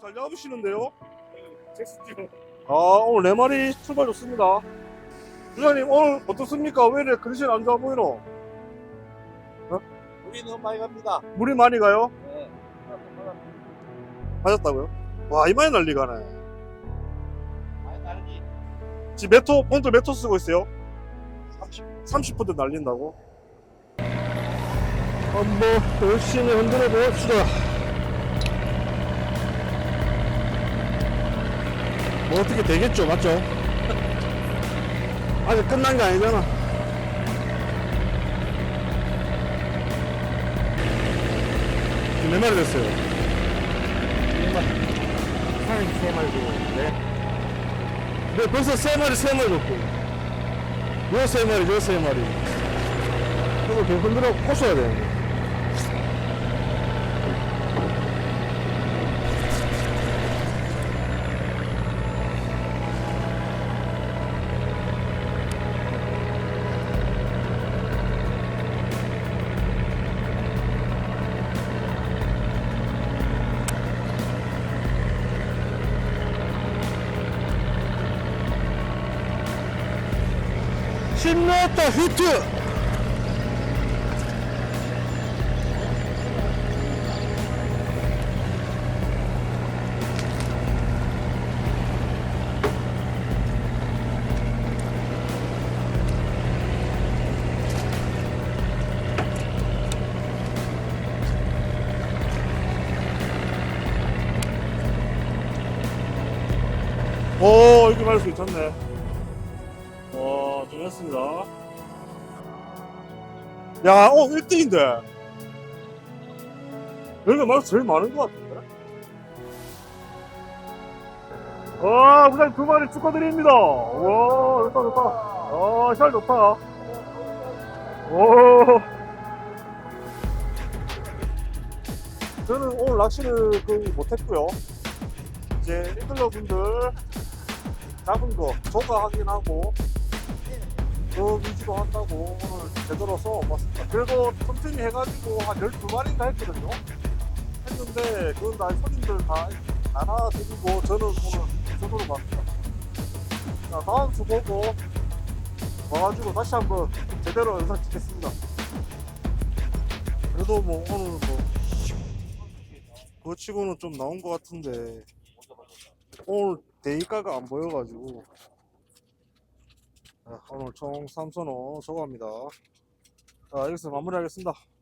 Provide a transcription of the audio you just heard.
잘 잡으시는데요? 잭스티로 아 오늘 네 마리 출발 좋습니다. 부장님 오늘 어떻습니까? 왜 이렇게 컨디션 안 좋아 보이노? 우리 너무 많이 갑니다. 물이 많이 가요? 네. 맞았다고요? 와 이마에 난리 가네. 많이 다르니 지금 메토 본드 메토 쓰고 있어요? 30. 30분 날린다고? 한번 열심히 흔들어 봅시다. 뭐 어떻게 되겠죠, 맞죠? 아직 끝난 게 아니잖아. 지금 몇 마리 됐어요? 한세 마리 주고 네. 네, 벌써 세 마리, 세 마리 넣고. 요세 마리, 요세 마리. 그거 계속 흔들어 꽂아야 되는데. 신났다 히트! 오, 이렇게 말할 수 있었네. 와, 잘했습니다. 야, 어, 1등인데. 여기가 말수 제일 많은 것 같은데? 와, 부장님 두 마리 축하드립니다. 와, 좋다, 좋다. 아, 잘 좋다. 오. 저는 오늘 낚시를 거의 못했고요. 이제 이들러 분들 잡은 거 조가 확인하고 그 위주로 한다고 오늘 제대로 써봤습니다. 그래도 틈틈이 해가지고 한 12마리인가 했거든요. 했는데 그건 다 손님들 다 나눠드리고 저는 오늘 손으로 봤습니다. 자, 다음 주 보고 와가지고 다시 한번 제대로 영상 찍겠습니다. 그래도 뭐 오늘 뭐 그거 치고는 좀 나온 것 같은데 오늘 대기가가 안 보여가지고 자, 오늘 총 3선호 소감입니다. 자, 여기서 마무리하겠습니다.